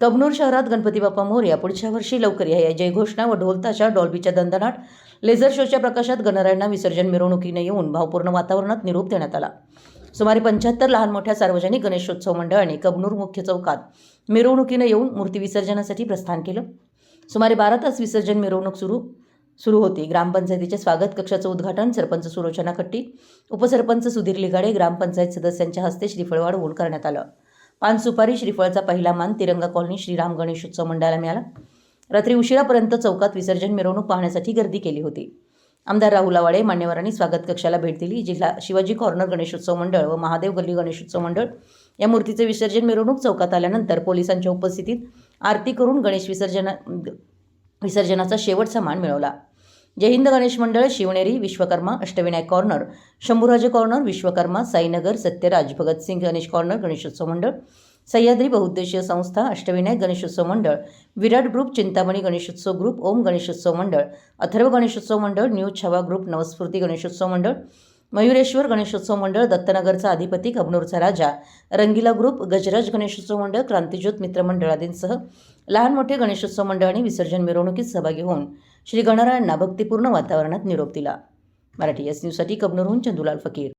कबनूर शहरात गणपती बाप्पा मोरया पुढच्या वर्षी लवकर या या जयघोषणा व ढोलताशा डॉल्बीच्या दंदनाट लेझर शोच्या प्रकाशात गणरायांना विसर्जन मिरवणुकीने येऊन भावपूर्ण वातावरणात निरोप देण्यात आला. सुमारे पंच्याहत्तर लहान मोठ्या सार्वजनिक गणेशोत्सव मंडळाने कबनूर मुख्य चौकात मिरवणुकीने येऊन मूर्ती विसर्जनासाठी प्रस्थान केलं. सुमारे बारा तास विसर्जन मिरवणूक सुरू सुरू होती. ग्रामपंचायतीच्या स्वागत कक्षाचं उद्घाटन सरपंच सुलोचना कट्टी उपसरपंच सुधीर लिगाडे ग्रामपंचायत सदस्यांच्या हस्ते श्रीफळ वाढवून करण्यात आलं. पान सुपारी श्रीफळचा पहिला मान तिरंगा कॉलनी श्रीराम गणेश उत्सव मंडळाला मिळाला. रात्री उशिरापर्यंत चौकात विसर्जन मिरवणूक पाहण्यासाठी गर्दी केली होती. आमदार राहुल आवाडे मान्यवरांनी स्वागत कक्षाला भेट दिली. जिल्हा शिवाजी कॉर्नर गणेशोत्सव मंडळ व महादेव गल्ली गणेशोत्सव मंडळ या मूर्तीचे विसर्जन मिरवणूक चौकात आल्यानंतर पोलिसांच्या उपस्थितीत आरती करून गणेश विसर्जना विसर्जनाचा शेवटचा मान मिळवला. जय हिंद गणेश मंडळ Shivneri Vishwakarma Ashtavinayak corner Shambhuraje corner Vishwakarma Sainagar Satyaraj Bhagatsingh Ganesh corner Ganeshotsav मंडळ सह्याद्री बहुउद्देशीय संस्था अष्टविनायक गणेशोत्सव मंडळ विराट ग्रुप चिंतामणी गणेशोत्सव ग्रुप ओम गणेशोत्सव मंडळ अथर्व गणेशोत्सव मंडळ न्यू छवा ग्रुप नवस्फूर्ती गणेशोत्सव मंडळ मयुरेश्वर गणेशोत्सव मंडळ दत्तनगरचा अधिपती कबनूरचा राजा रंगीला ग्रुप गजराज गणेशोत्सव मंडळ क्रांतिज्योत मित्र आदींसह लहान मोठे गणेशोत्सव मंडळांनी विसर्जन मिरवणुकीत सहभागी होऊन श्री गणरायांना भक्तिपूर्ण वातावरणात निरोप दिला. मराठी एस न्यूजसाठी कबनूरहून चंदुलाल फकीर.